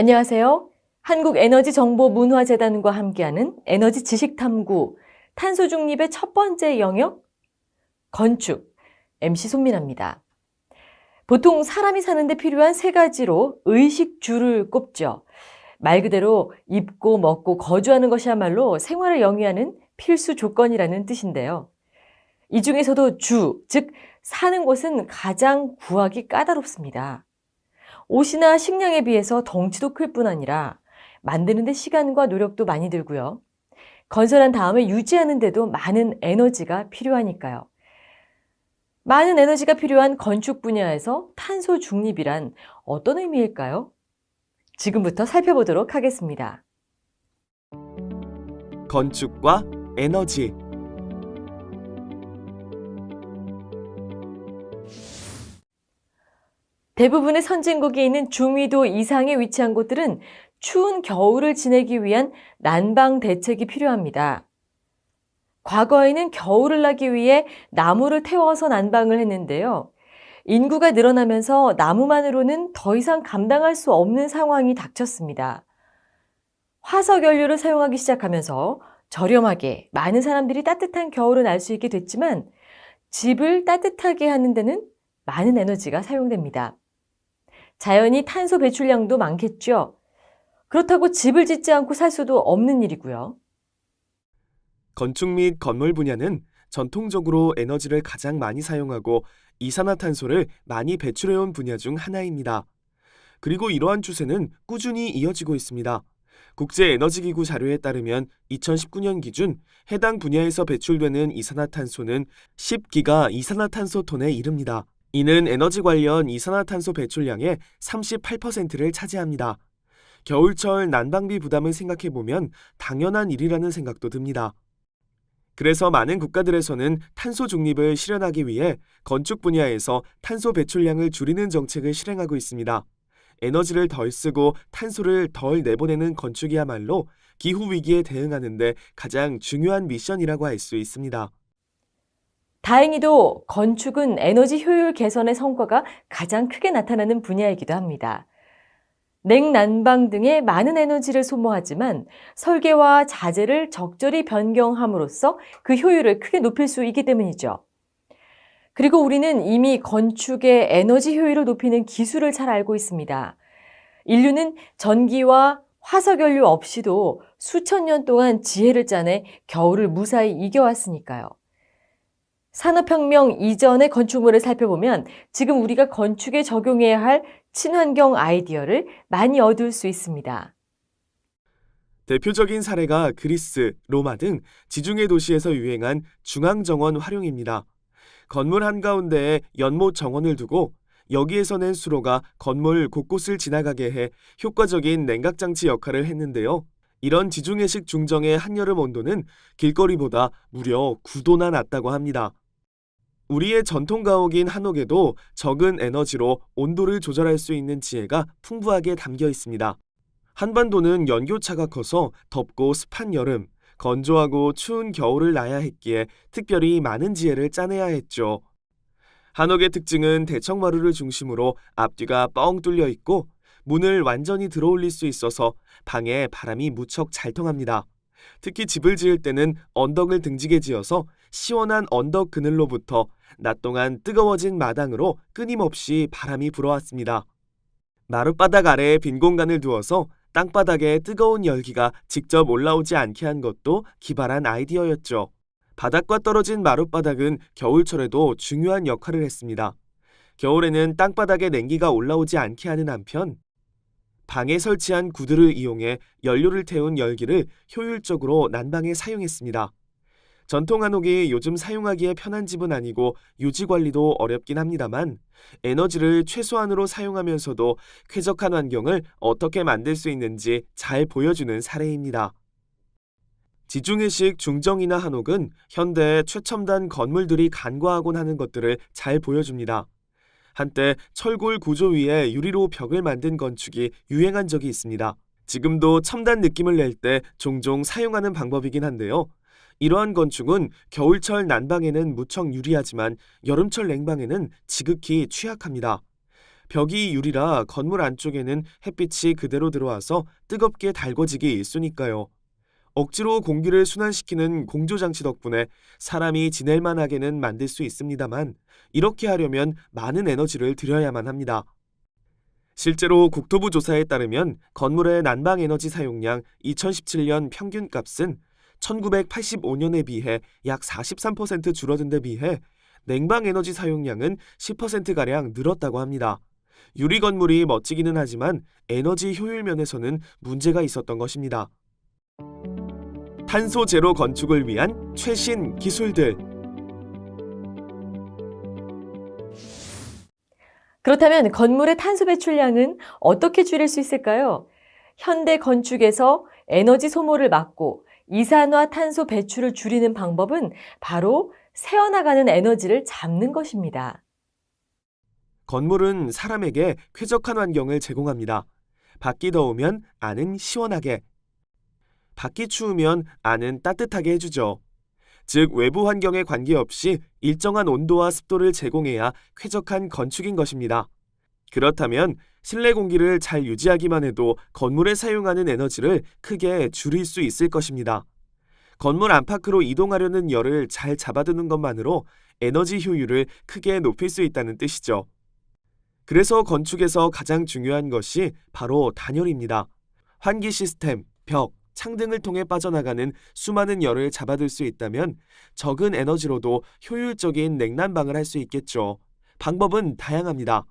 안녕하세요. 한국에너지정보문화재단과 함께하는 에너지 지식탐구, 탄소 중립의 첫 번째 영역, 건축, MC 손민아입니다. 보통 사람이 사는데 필요한 세 가지로 의식주를 꼽죠. 말 그대로 입고 먹고 거주하는 것이야말로 생활을 영위하는 필수 조건이라는 뜻인데요. 이 중에서도 주, 즉 사는 곳은 가장 구하기 까다롭습니다. 옷이나 식량에 비해서 덩치도 클 뿐 아니라 만드는데 시간과 노력도 많이 들고요. 건설한 다음에 유지하는데도 많은 에너지가 필요하니까요. 많은 에너지가 필요한 건축 분야에서 탄소 중립이란 어떤 의미일까요? 지금부터 살펴보도록 하겠습니다. 건축과 에너지 대부분의 선진국에 있는 중위도 이상에 위치한 곳들은 추운 겨울을 지내기 위한 난방 대책이 필요합니다. 과거에는 겨울을 나기 위해 나무를 태워서 난방을 했는데요. 인구가 늘어나면서 나무만으로는 더 이상 감당할 수 없는 상황이 닥쳤습니다. 화석 연료를 사용하기 시작하면서 저렴하게 많은 사람들이 따뜻한 겨울을 날 수 있게 됐지만 집을 따뜻하게 하는 데는 많은 에너지가 사용됩니다. 자연히 탄소 배출량도 많겠죠. 그렇다고 집을 짓지 않고 살 수도 없는 일이고요. 건축 및 건물 분야는 전통적으로 에너지를 가장 많이 사용하고 이산화탄소를 많이 배출해온 분야 중 하나입니다. 그리고 이러한 추세는 꾸준히 이어지고 있습니다. 국제에너지기구 자료에 따르면 2019년 기준 해당 분야에서 배출되는 이산화탄소는 10기가 이산화탄소 톤에 이릅니다. 이는 에너지 관련 이산화탄소 배출량의 38%를 차지합니다. 겨울철 난방비 부담을 생각해 보면 당연한 일이라는 생각도 듭니다. 그래서 많은 국가들에서는 탄소 중립을 실현하기 위해 건축 분야에서 탄소 배출량을 줄이는 정책을 실행하고 있습니다. 에너지를 덜 쓰고 탄소를 덜 내보내는 건축이야말로 기후 위기에 대응하는데 가장 중요한 미션이라고 할 수 있습니다. 다행히도 건축은 에너지 효율 개선의 성과가 가장 크게 나타나는 분야이기도 합니다. 냉난방 등의 많은 에너지를 소모하지만 설계와 자재를 적절히 변경함으로써 그 효율을 크게 높일 수 있기 때문이죠. 그리고 우리는 이미 건축의 에너지 효율을 높이는 기술을 잘 알고 있습니다. 인류는 전기와 화석연료 없이도 수천 년 동안 지혜를 짜내 겨울을 무사히 이겨왔으니까요. 산업혁명 이전의 건축물을 살펴보면 지금 우리가 건축에 적용해야 할 친환경 아이디어를 많이 얻을 수 있습니다. 대표적인 사례가 그리스, 로마 등 지중해 도시에서 유행한 중앙정원 활용입니다. 건물 한가운데에 연못 정원을 두고 여기에서 낸 수로가 건물 곳곳을 지나가게 해 효과적인 냉각장치 역할을 했는데요. 이런 지중해식 중정의 한여름 온도는 길거리보다 무려 9도나 낮다고 합니다. 우리의 전통 가옥인 한옥에도 적은 에너지로 온도를 조절할 수 있는 지혜가 풍부하게 담겨 있습니다. 한반도는 연교차가 커서 덥고 습한 여름, 건조하고 추운 겨울을 나야 했기에 특별히 많은 지혜를 짜내야 했죠. 한옥의 특징은 대청마루를 중심으로 앞뒤가 뻥 뚫려 있고 문을 완전히 들어올릴 수 있어서 방에 바람이 무척 잘 통합니다. 특히 집을 지을 때는 언덕을 등지게 지어서 시원한 언덕 그늘로부터 낮 동안 뜨거워진 마당으로 끊임없이 바람이 불어왔습니다. 마룻바닥 아래에 빈 공간을 두어서 땅바닥에 뜨거운 열기가 직접 올라오지 않게 한 것도 기발한 아이디어였죠. 바닥과 떨어진 마룻바닥은 겨울철에도 중요한 역할을 했습니다. 겨울에는 땅바닥에 냉기가 올라오지 않게 하는 한편 방에 설치한 구들을 이용해 연료를 태운 열기를 효율적으로 난방에 사용했습니다. 전통 한옥이 요즘 사용하기에 편한 집은 아니고 유지 관리도 어렵긴 합니다만 에너지를 최소한으로 사용하면서도 쾌적한 환경을 어떻게 만들 수 있는지 잘 보여주는 사례입니다. 지중해식 중정이나 한옥은 현대 최첨단 건물들이 간과하곤 하는 것들을 잘 보여줍니다. 한때 철골 구조 위에 유리로 벽을 만든 건축이 유행한 적이 있습니다. 지금도 첨단 느낌을 낼 때 종종 사용하는 방법이긴 한데요. 이러한 건축은 겨울철 난방에는 무척 유리하지만 여름철 냉방에는 지극히 취약합니다. 벽이 유리라 건물 안쪽에는 햇빛이 그대로 들어와서 뜨겁게 달궈지기 일쑤니까요. 억지로 공기를 순환시키는 공조장치 덕분에 사람이 지낼 만하게는 만들 수 있습니다만 이렇게 하려면 많은 에너지를 들여야만 합니다. 실제로 국토부 조사에 따르면 건물의 난방 에너지 사용량 2017년 평균 값은 1985년에 비해 약 43% 줄어든 데 비해 냉방 에너지 사용량은 10%가량 늘었다고 합니다. 유리 건물이 멋지기는 하지만 에너지 효율 면에서는 문제가 있었던 것입니다. 탄소 제로 건축을 위한 최신 기술들. 그렇다면 건물의 탄소 배출량은 어떻게 줄일 수 있을까요? 현대 건축에서 에너지 소모를 막고 이산화탄소 배출을 줄이는 방법은 바로 새어나가는 에너지를 잡는 것입니다. 건물은 사람에게 쾌적한 환경을 제공합니다. 밖이 더우면 안은 시원하게, 밖이 추우면 안은 따뜻하게 해주죠. 즉, 외부 환경에 관계없이 일정한 온도와 습도를 제공해야 쾌적한 건축인 것입니다. 그렇다면 실내 공기를 잘 유지하기만 해도 건물에 사용하는 에너지를 크게 줄일 수 있을 것입니다. 건물 안팎으로 이동하려는 열을 잘 잡아두는 것만으로 에너지 효율을 크게 높일 수 있다는 뜻이죠. 그래서 건축에서 가장 중요한 것이 바로 단열입니다. 환기 시스템, 벽, 창 등을 통해 빠져나가는 수많은 열을 잡아둘 수 있다면 적은 에너지로도 효율적인 냉난방을 할 수 있겠죠. 방법은 다양합니다.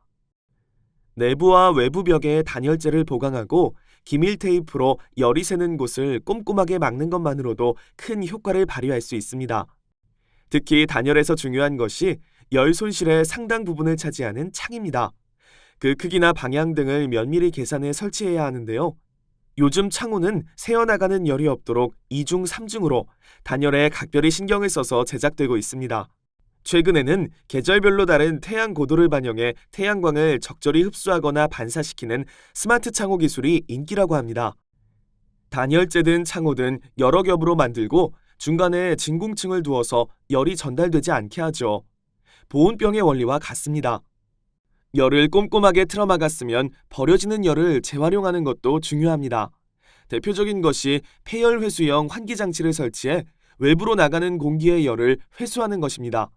내부와 외부 벽에 단열재를 보강하고 기밀 테이프로 열이 새는 곳을 꼼꼼하게 막는 것만으로도 큰 효과를 발휘할 수 있습니다. 특히 단열에서 중요한 것이 열 손실의 상당 부분을 차지하는 창입니다. 그 크기나 방향 등을 면밀히 계산해 설치해야 하는데요. 요즘 창호는 새어나가는 열이 없도록 2중 3중으로 단열에 각별히 신경을 써서 제작되고 있습니다. 최근에는 계절별로 다른 태양 고도를 반영해 태양광을 적절히 흡수하거나 반사시키는 스마트 창호 기술이 인기라고 합니다. 단열재든 창호든 여러 겹으로 만들고 중간에 진공층을 두어서 열이 전달되지 않게 하죠. 보온병의 원리와 같습니다. 열을 꼼꼼하게 틀어막았으면 버려지는 열을 재활용하는 것도 중요합니다. 대표적인 것이 폐열 회수형 환기 장치를 설치해 외부로 나가는 공기의 열을 회수하는 것입니다.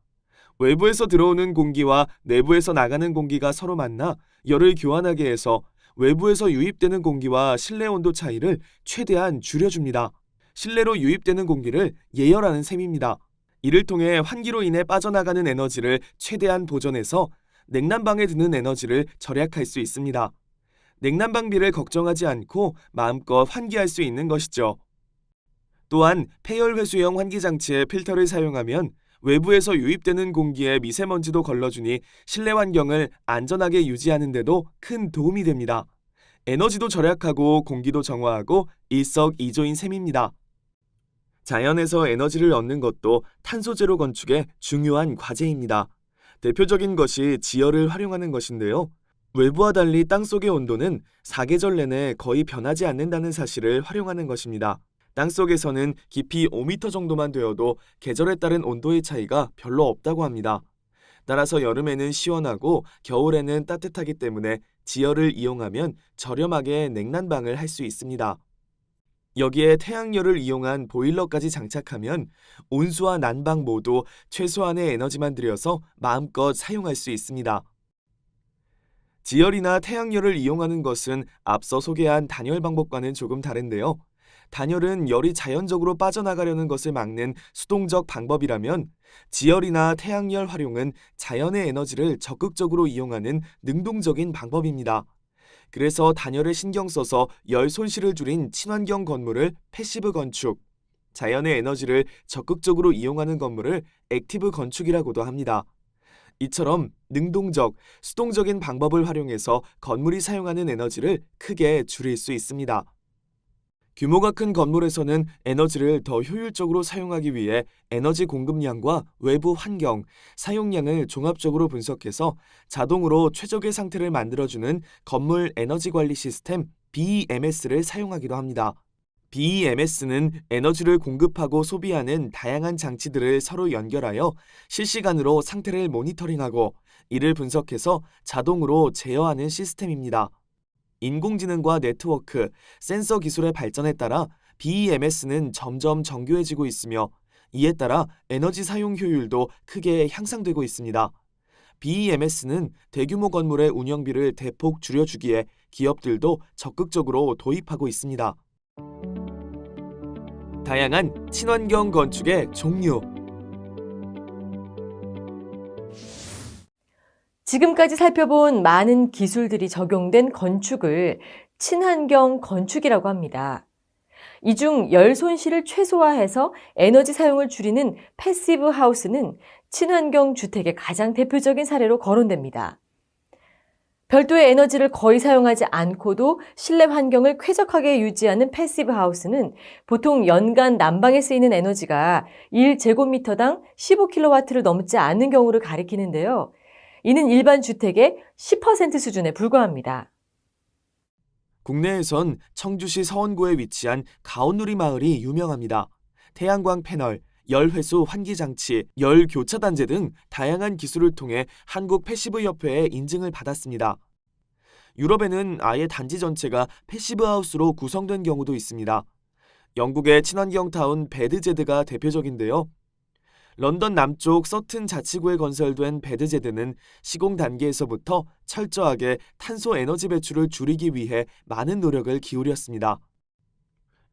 외부에서 들어오는 공기와 내부에서 나가는 공기가 서로 만나 열을 교환하게 해서 외부에서 유입되는 공기와 실내 온도 차이를 최대한 줄여줍니다. 실내로 유입되는 공기를 예열하는 셈입니다. 이를 통해 환기로 인해 빠져나가는 에너지를 최대한 보존해서 냉난방에 드는 에너지를 절약할 수 있습니다. 냉난방비를 걱정하지 않고 마음껏 환기할 수 있는 것이죠. 또한 폐열 회수형 환기 장치의 필터를 사용하면 외부에서 유입되는 공기에 미세먼지도 걸러주니 실내 환경을 안전하게 유지하는 데도 큰 도움이 됩니다. 에너지도 절약하고 공기도 정화하고 일석이조인 셈입니다. 자연에서 에너지를 얻는 것도 탄소 제로 건축의 중요한 과제입니다. 대표적인 것이 지열을 활용하는 것인데요. 외부와 달리 땅속의 온도는 사계절 내내 거의 변하지 않는다는 사실을 활용하는 것입니다. 땅속에서는 깊이 5m 정도만 되어도 계절에 따른 온도의 차이가 별로 없다고 합니다. 따라서 여름에는 시원하고 겨울에는 따뜻하기 때문에 지열을 이용하면 저렴하게 냉난방을 할 수 있습니다. 여기에 태양열을 이용한 보일러까지 장착하면 온수와 난방 모두 최소한의 에너지만 들여서 마음껏 사용할 수 있습니다. 지열이나 태양열을 이용하는 것은 앞서 소개한 단열 방법과는 조금 다른데요. 단열은 열이 자연적으로 빠져나가려는 것을 막는 수동적 방법이라면 지열이나 태양열 활용은 자연의 에너지를 적극적으로 이용하는 능동적인 방법입니다. 그래서 단열에 신경 써서 열 손실을 줄인 친환경 건물을 패시브 건축, 자연의 에너지를 적극적으로 이용하는 건물을 액티브 건축이라고도 합니다. 이처럼 능동적, 수동적인 방법을 활용해서 건물이 사용하는 에너지를 크게 줄일 수 있습니다. 규모가 큰 건물에서는 에너지를 더 효율적으로 사용하기 위해 에너지 공급량과 외부 환경, 사용량을 종합적으로 분석해서 자동으로 최적의 상태를 만들어주는 건물 에너지 관리 시스템 BEMS를 사용하기도 합니다. BEMS는 에너지를 공급하고 소비하는 다양한 장치들을 서로 연결하여 실시간으로 상태를 모니터링하고 이를 분석해서 자동으로 제어하는 시스템입니다. 인공지능과 네트워크, 센서 기술의 발전에 따라 BEMS는 점점 정교해지고 있으며 이에 따라 에너지 사용 효율도 크게 향상되고 있습니다. BEMS는 대규모 건물의 운영비를 대폭 줄여주기에 기업들도 적극적으로 도입하고 있습니다. 다양한 친환경 건축의 종류. 지금까지 살펴본 많은 기술들이 적용된 건축을 친환경 건축이라고 합니다. 이 중 열 손실을 최소화해서 에너지 사용을 줄이는 패시브 하우스는 친환경 주택의 가장 대표적인 사례로 거론됩니다. 별도의 에너지를 거의 사용하지 않고도 실내 환경을 쾌적하게 유지하는 패시브 하우스는 보통 연간 난방에 쓰이는 에너지가 1제곱미터당 15kW를 넘지 않는 경우를 가리키는데요. 이는 일반 주택의 10% 수준에 불과합니다. 국내에선 청주시 서원구에 위치한 가온누리 마을이 유명합니다. 태양광 패널, 열회수 환기 장치, 열 교차 단제 등 다양한 기술을 통해 한국 패시브 협회의 인증을 받았습니다. 유럽에는 아예 단지 전체가 패시브 하우스로 구성된 경우도 있습니다. 영국의 친환경 타운 베드제드가 대표적인데요. 런던 남쪽 서튼 자치구에 건설된 베드제드는 시공 단계에서부터 철저하게 탄소 에너지 배출을 줄이기 위해 많은 노력을 기울였습니다.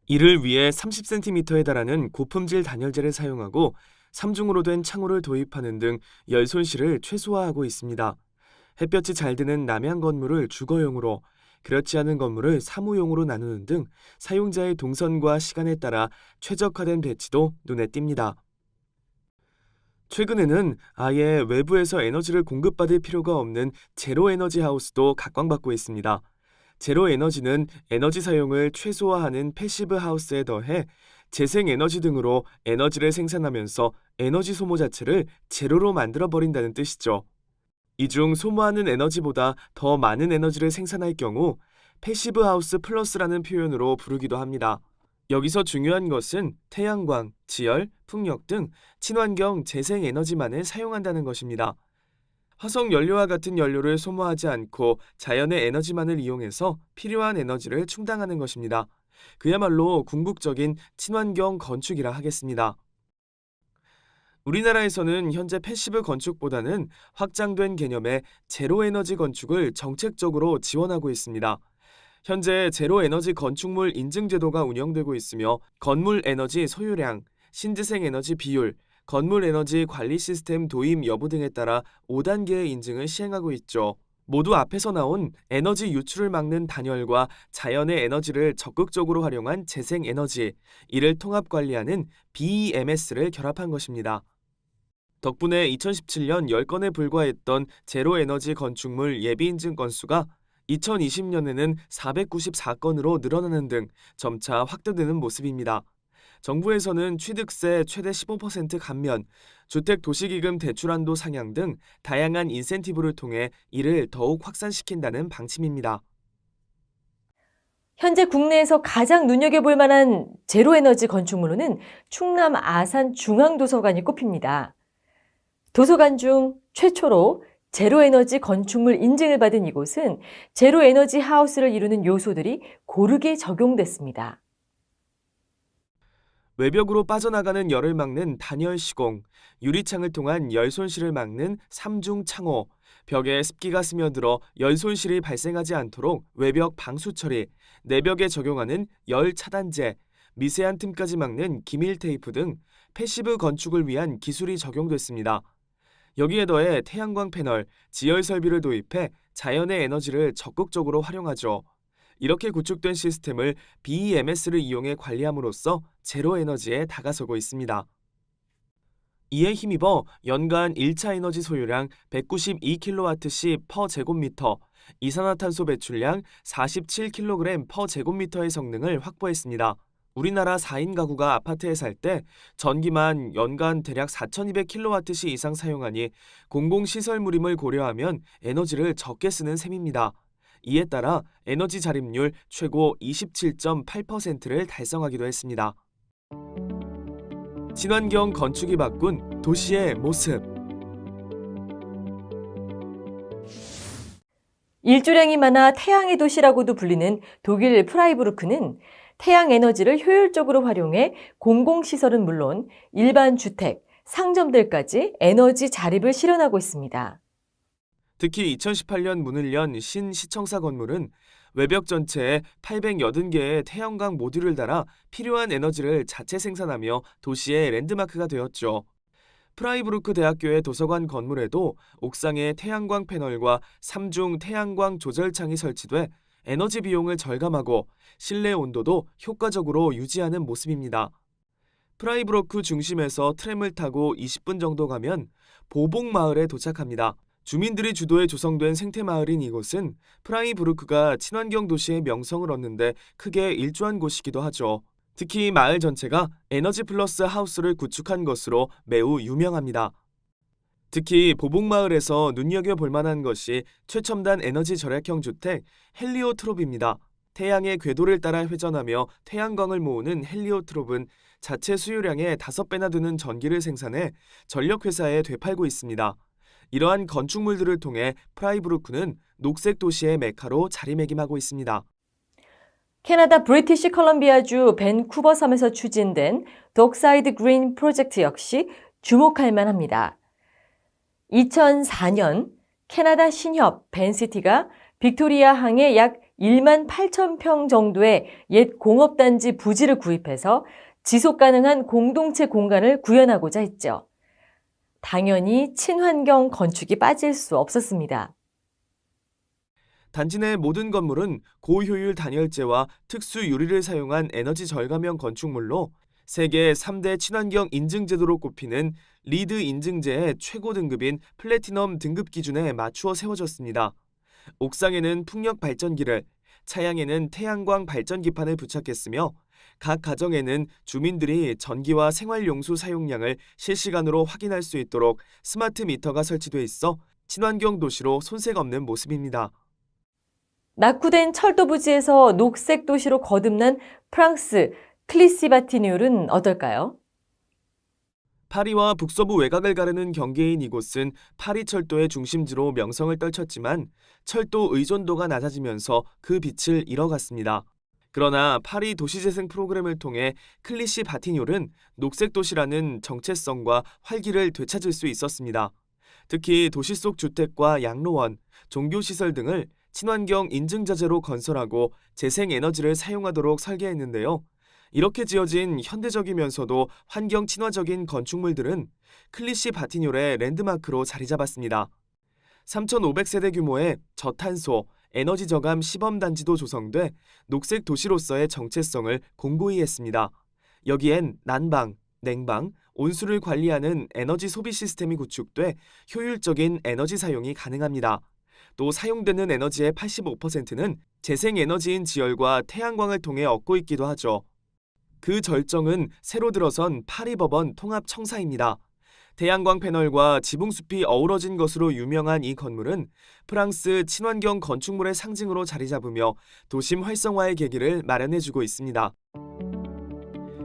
이를 위해 30cm에 달하는 고품질 단열재를 사용하고 3중으로 된 창호를 도입하는 등 열 손실을 최소화하고 있습니다. 햇볕이 잘 드는 남향 건물을 주거용으로, 그렇지 않은 건물을 사무용으로 나누는 등 사용자의 동선과 시간에 따라 최적화된 배치도 눈에 띕니다. 최근에는 아예 외부에서 에너지를 공급받을 필요가 없는 제로 에너지 하우스도 각광받고 있습니다. 제로 에너지는 에너지 사용을 최소화하는 패시브 하우스에 더해 재생 에너지 등으로 에너지를 생산하면서 에너지 소모 자체를 제로로 만들어 버린다는 뜻이죠. 이 중 소모하는 에너지보다 더 많은 에너지를 생산할 경우 패시브 하우스 플러스라는 표현으로 부르기도 합니다. 여기서 중요한 것은 태양광, 지열, 풍력 등 친환경 재생 에너지만을 사용한다는 것입니다. 화석 연료와 같은 연료를 소모하지 않고 자연의 에너지만을 이용해서 필요한 에너지를 충당하는 것입니다. 그야말로 궁극적인 친환경 건축이라 하겠습니다. 우리나라에서는 현재 패시브 건축보다는 확장된 개념의 제로 에너지 건축을 정책적으로 지원하고 있습니다. 현재 제로 에너지 건축물 인증 제도가 운영되고 있으며 건물 에너지 소유량, 신재생 에너지 비율, 건물 에너지 관리 시스템 도입 여부 등에 따라 5단계의 인증을 시행하고 있죠. 모두 앞에서 나온 에너지 유출을 막는 단열과 자연의 에너지를 적극적으로 활용한 재생 에너지, 이를 통합 관리하는 BEMS를 결합한 것입니다. 덕분에 2017년 10건에 불과했던 제로 에너지 건축물 예비 인증 건수가 2020년에는 494건으로 늘어나는 등 점차 확대되는 모습입니다. 정부에서는 취득세 최대 15% 감면, 주택 도시기금 대출한도 상향 등 다양한 인센티브를 통해 이를 더욱 확산시킨다는 방침입니다. 현재 국내에서 가장 눈여겨볼 만한 제로에너지 건축물로는 충남 아산 중앙도서관이 꼽힙니다. 도서관 중 최초로 제로에너지 건축물 인증을 받은 이곳은 제로에너지 하우스를 이루는 요소들이 고르게 적용됐습니다. 외벽으로 빠져나가는 열을 막는 단열 시공, 유리창을 통한 열 손실을 막는 삼중 창호, 벽에 습기가 스며들어 열 손실이 발생하지 않도록 외벽 방수 처리, 내벽에 적용하는 열 차단제, 미세한 틈까지 막는 기밀 테이프 등 패시브 건축을 위한 기술이 적용됐습니다. 여기에 더해 태양광 패널, 지열 설비를 도입해 자연의 에너지를 적극적으로 활용하죠. 이렇게 구축된 시스템을 BEMS를 이용해 관리함으로써 제로 에너지에 다가서고 있습니다. 이에 힘입어 연간 1차 에너지 소유량 192kWh 퍼 제곱미터, 이산화탄소 배출량 47kg 퍼 제곱미터의 성능을 확보했습니다. 우리나라 4인 가구가 아파트에 살 때 전기만 연간 대략 4,200kWh 이상 사용하니 공공시설물임을 고려하면 에너지를 적게 쓰는 셈입니다. 이에 따라 에너지 자립률 최고 27.8%를 달성하기도 했습니다. 친환경 건축이 바꾼 도시의 모습. 일조량이 많아 태양의 도시라고도 불리는 독일 프라이부르크는 태양 에너지를 효율적으로 활용해 공공시설은 물론 일반 주택, 상점들까지 에너지 자립을 실현하고 있습니다. 특히 2018년 문을 연 신시청사 건물은 외벽 전체에 880개의 태양광 모듈을 달아 필요한 에너지를 자체 생산하며 도시의 랜드마크가 되었죠. 프라이부르크 대학교의 도서관 건물에도 옥상에 태양광 패널과 3중 태양광 조절창이 설치돼 에너지 비용을 절감하고 실내 온도도 효과적으로 유지하는 모습입니다. 프라이부르크 중심에서 트램을 타고 20분 정도 가면 보복 마을에 도착합니다. 주민들이 주도해 조성된 생태 마을인 이곳은 프라이부르크가 친환경 도시의 명성을 얻는데 크게 일조한 곳이기도 하죠. 특히 마을 전체가 에너지 플러스 하우스를 구축한 것으로 매우 유명합니다. 특히 보복마을에서 눈여겨볼 만한 것이 최첨단 에너지 절약형 주택 헬리오트롭입니다. 태양의 궤도를 따라 회전하며 태양광을 모으는 헬리오트롭은 자체 수요량의 5배나 되는 전기를 생산해 전력회사에 되팔고 있습니다. 이러한 건축물들을 통해 프라이부르크는 녹색 도시의 메카로 자리매김하고 있습니다. 캐나다 브리티시 컬럼비아주 밴쿠버 섬에서 추진된 독사이드 그린 프로젝트 역시 주목할 만합니다. 2004년 캐나다 신협 벤시티가 빅토리아 항에 약 1만 8천 평 정도의 옛 공업단지 부지를 구입해서 지속 가능한 공동체 공간을 구현하고자 했죠. 당연히 친환경 건축이 빠질 수 없었습니다. 단지 내 모든 건물은 고효율 단열재와 특수 유리를 사용한 에너지 절감형 건축물로 세계 3대 친환경 인증 제도로 꼽히는 리드 인증제의 최고 등급인 플래티넘 등급 기준에 맞추어 세워졌습니다. 옥상에는 풍력 발전기를, 차양에는 태양광 발전기판을 부착했으며 각 가정에는 주민들이 전기와 생활용수 사용량을 실시간으로 확인할 수 있도록 스마트 미터가 설치돼 있어 친환경 도시로 손색 없는 모습입니다. 낙후된 철도 부지에서 녹색 도시로 거듭난 프랑스 클리시바티뉴는 어떨까요? 파리와 북서부 외곽을 가르는 경계인 이곳은 파리 철도의 중심지로 명성을 떨쳤지만 철도 의존도가 낮아지면서 그 빛을 잃어갔습니다. 그러나 파리 도시재생 프로그램을 통해 클리시 바티뇰은 녹색 도시라는 정체성과 활기를 되찾을 수 있었습니다. 특히 도시 속 주택과 양로원, 종교시설 등을 친환경 인증자재로 건설하고 재생에너지를 사용하도록 설계했는데요. 이렇게 지어진 현대적이면서도 환경 친화적인 건축물들은 클리시 바티뇰의 랜드마크로 자리 잡았습니다. 3,500세대 규모의 저탄소, 에너지 저감 시범 단지도 조성돼 녹색 도시로서의 정체성을 공고히 했습니다. 여기엔 난방, 냉방, 온수를 관리하는 에너지 소비 시스템이 구축돼 효율적인 에너지 사용이 가능합니다. 또 사용되는 에너지의 85%는 재생에너지인 지열과 태양광을 통해 얻고 있기도 하죠. 그 절정은 새로 들어선 파리법원 통합청사입니다. 태양광 패널과 지붕숲이 어우러진 것으로 유명한 이 건물은 프랑스 친환경 건축물의 상징으로 자리 잡으며 도심 활성화의 계기를 마련해주고 있습니다.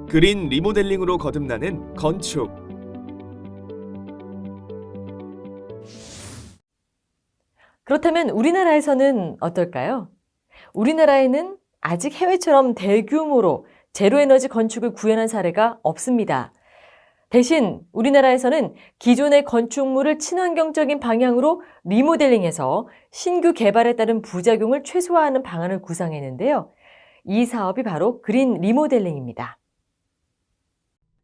그린 리모델링으로 거듭나는 건축. 그렇다면 우리나라에서는 어떨까요? 우리나라에는 아직 해외처럼 대규모로 제로에너지 건축을 구현한 사례가 없습니다. 대신 우리나라에서는 기존의 건축물을 친환경적인 방향으로 리모델링해서 신규 개발에 따른 부작용을 최소화하는 방안을 구상했는데요. 이 사업이 바로 그린 리모델링입니다.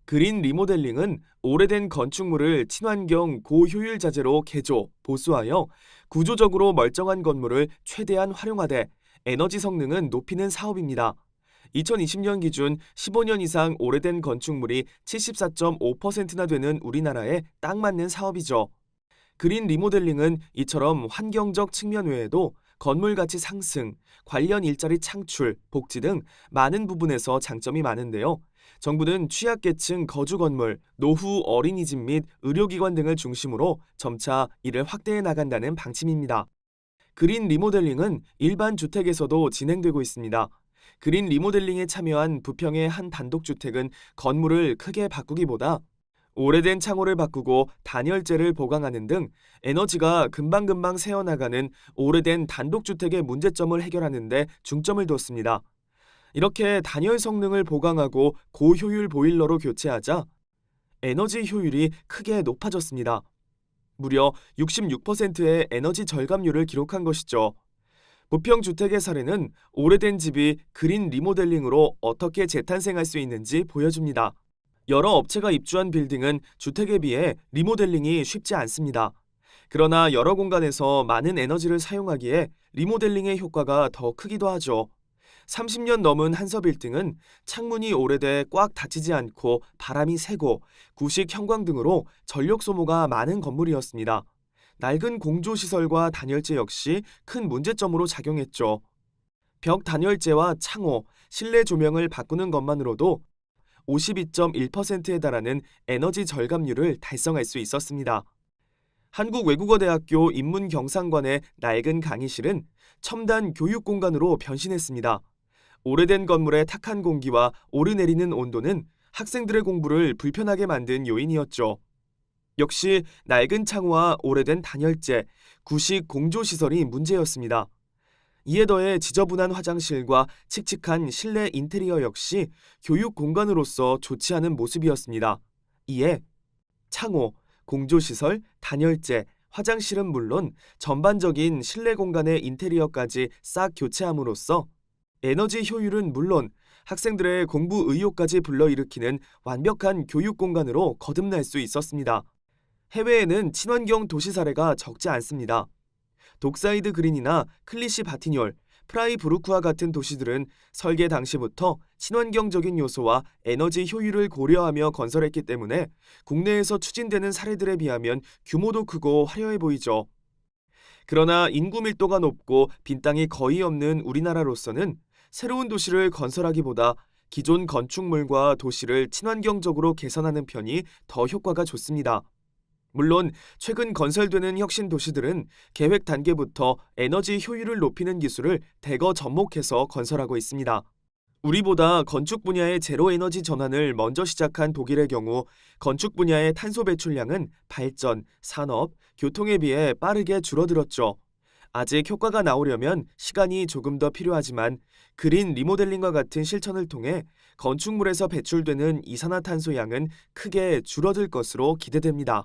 그린 리모델링은 오래된 건축물을 친환경 고효율 자재로 개조, 보수하여 구조적으로 멀쩡한 건물을 최대한 활용하되 에너지 성능은 높이는 사업입니다. 2020년 기준 15년 이상 오래된 건축물이 74.5%나 되는 우리나라에 딱 맞는 사업이죠. 그린 리모델링은 이처럼 환경적 측면 외에도 건물 가치 상승, 관련 일자리 창출, 복지 등 많은 부분에서 장점이 많은데요. 정부는 취약계층 거주 건물, 노후 어린이집 및 의료기관 등을 중심으로 점차 이를 확대해 나간다는 방침입니다. 그린 리모델링은 일반 주택에서도 진행되고 있습니다. 그린 리모델링에 참여한 부평의 한 단독주택은 건물을 크게 바꾸기보다 오래된 창호를 바꾸고 단열재를 보강하는 등 에너지가 금방금방 새어나가는 오래된 단독주택의 문제점을 해결하는 데 중점을 뒀습니다. 이렇게 단열 성능을 보강하고 고효율 보일러로 교체하자 에너지 효율이 크게 높아졌습니다. 무려 66%의 에너지 절감률을 기록한 것이죠. 부평 주택의 사례는 오래된 집이 그린 리모델링으로 어떻게 재탄생할 수 있는지 보여줍니다. 여러 업체가 입주한 빌딩은 주택에 비해 리모델링이 쉽지 않습니다. 그러나 여러 공간에서 많은 에너지를 사용하기에 리모델링의 효과가 더 크기도 하죠. 30년 넘은 한서 빌딩은 창문이 오래돼 꽉 닫히지 않고 바람이 새고 구식 형광 등으로 전력 소모가 많은 건물이었습니다. 낡은 공조 시설과 단열재 역시 큰 문제점으로 작용했죠. 벽 단열재와 창호, 실내 조명을 바꾸는 것만으로도 52.1%에 달하는 에너지 절감률을 달성할 수 있었습니다. 한국외국어대학교 인문경상관의 낡은 강의실은 첨단 교육 공간으로 변신했습니다. 오래된 건물의 탁한 공기와 오르내리는 온도는 학생들의 공부를 불편하게 만든 요인이었죠. 역시 낡은 창호와 오래된 단열재, 구식 공조 시설이 문제였습니다. 이에 더해 지저분한 화장실과 칙칙한 실내 인테리어 역시 교육 공간으로서 좋지 않은 모습이었습니다. 이에 창호, 공조 시설, 단열재, 화장실은 물론 전반적인 실내 공간의 인테리어까지 싹 교체함으로써 에너지 효율은 물론 학생들의 공부 의욕까지 불러일으키는 완벽한 교육 공간으로 거듭날 수 있었습니다. 해외에는 친환경 도시 사례가 적지 않습니다. 독사이드 그린이나 클리시 바티뇰, 프라이부르크와 같은 도시들은 설계 당시부터 친환경적인 요소와 에너지 효율을 고려하며 건설했기 때문에 국내에서 추진되는 사례들에 비하면 규모도 크고 화려해 보이죠. 그러나 인구 밀도가 높고 빈 땅이 거의 없는 우리나라로서는 새로운 도시를 건설하기보다 기존 건축물과 도시를 친환경적으로 개선하는 편이 더 효과가 좋습니다. 물론 최근 건설되는 혁신 도시들은 계획 단계부터 에너지 효율을 높이는 기술을 대거 접목해서 건설하고 있습니다. 우리보다 건축 분야의 제로 에너지 전환을 먼저 시작한 독일의 경우 건축 분야의 탄소 배출량은 발전, 산업, 교통에 비해 빠르게 줄어들었죠. 아직 효과가 나오려면 시간이 조금 더 필요하지만 그린 리모델링과 같은 실천을 통해 건축물에서 배출되는 이산화탄소 양은 크게 줄어들 것으로 기대됩니다.